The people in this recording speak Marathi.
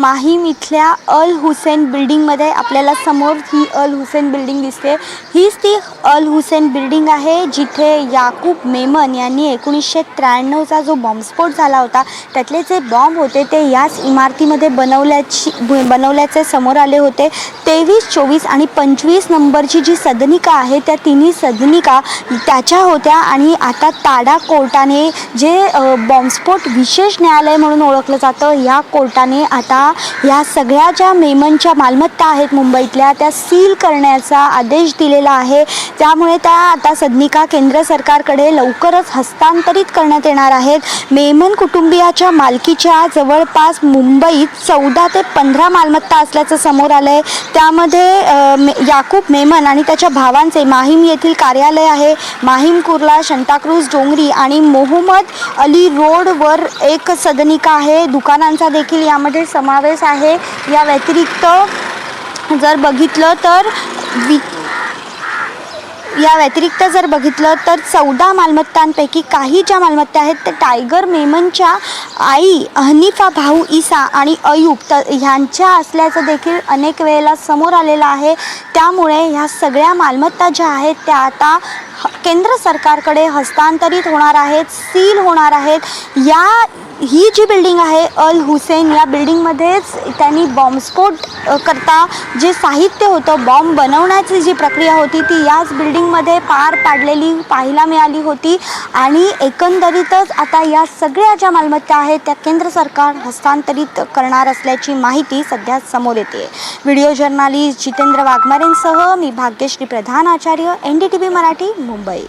माहीम इथल्या अल हुसेन बिल्डिंगमध्ये आपल्याला समोर ही अल हुसेन बिल्डिंग दिसते. हीच ती अल हुसेन बिल्डिंग आहे जिथे याकूब मेमन यांनी एकोणीसशे त्र्याण्णवचा जो बॉम्बस्फोट झाला होता त्यातले जे बॉम्ब होते ते याच इमारतीमध्ये बनवल्याची बनवल्याचे समोर आले होते. तेवीस चोवीस आणि पंचवीस नंबरची जी सदनिका आहे त्या तिन्ही सदनिका त्याच्या होत्या आणि आता ताडा कोर्टाने जे बॉम्बस्फोट विशेष न्यायालय म्हणून ओळखलं जातं या कोर्टाने आता या सगळ्या ज्या मेमनच्या मालमत्ता आहेत मुंबईतल्या त्या सील करण्याचा आदेश दिलेला आहे. त्यामुळे त्या आता सदनिका केंद्र सरकारकडे लवकरच हस्तांतरित करण्यात येणार आहेत. मेमन कुटुंबियाच्या मालकीच्या जवळपास मुंबईत चौदा ते पंधरा मालमत्ता असल्याचं समोर आलं आहे त्यामध्ये याकूब मेमन आणि त्याच्या भावांचे माहीम येथील कार्यालय आहे. माहीम कुर्ला शंताक्रूज डोंगरी आणि मोहम्मद अली रोडवर एक सदनिका आहे. दुकानांचा देखील यामध्ये समावेश आहे. या व्यतिरिक्त जर बघितलं तर वि या व्यतिरिक्त जर बघितलं तर चौदा मालमत्तांपैकी काही ज्या मालमत्ता आहेत त्या टायगर मेमनच्या आई हनीफा भाऊ इसा आणि अयूब तर ह्यांच्या असल्याचं देखील अनेक वेळेला समोर आलेलं आहे. त्यामुळे ह्या सगळ्या मालमत्ता ज्या आहेत त्या आता केंद्र सरकारकडे हस्तांतरित होणार आहेत सील होणार आहेत. या ही जी बिल्डिंग आहे अल हुसेन या बिल्डिंगमध्येच त्यांनी बॉम्बस्फोट करता जे साहित्य होतं बॉम्ब बनवण्याची जी प्रक्रिया होती ती याच बिल्डिंगमध्ये पार पाडलेली पाहायला मिळाली होती. आणि एकंदरीतच आता या सगळ्या ज्या मालमत्ता आहेत त्या केंद्र सरकार हस्तांतरित करणार असल्याची माहिती सध्या समोर येते व्हिडिओ जर्नालिस्ट जितेंद्र वाघमारेंसह मी Bhagyashree Pradhan Acharya N D T V Marathi Mumbai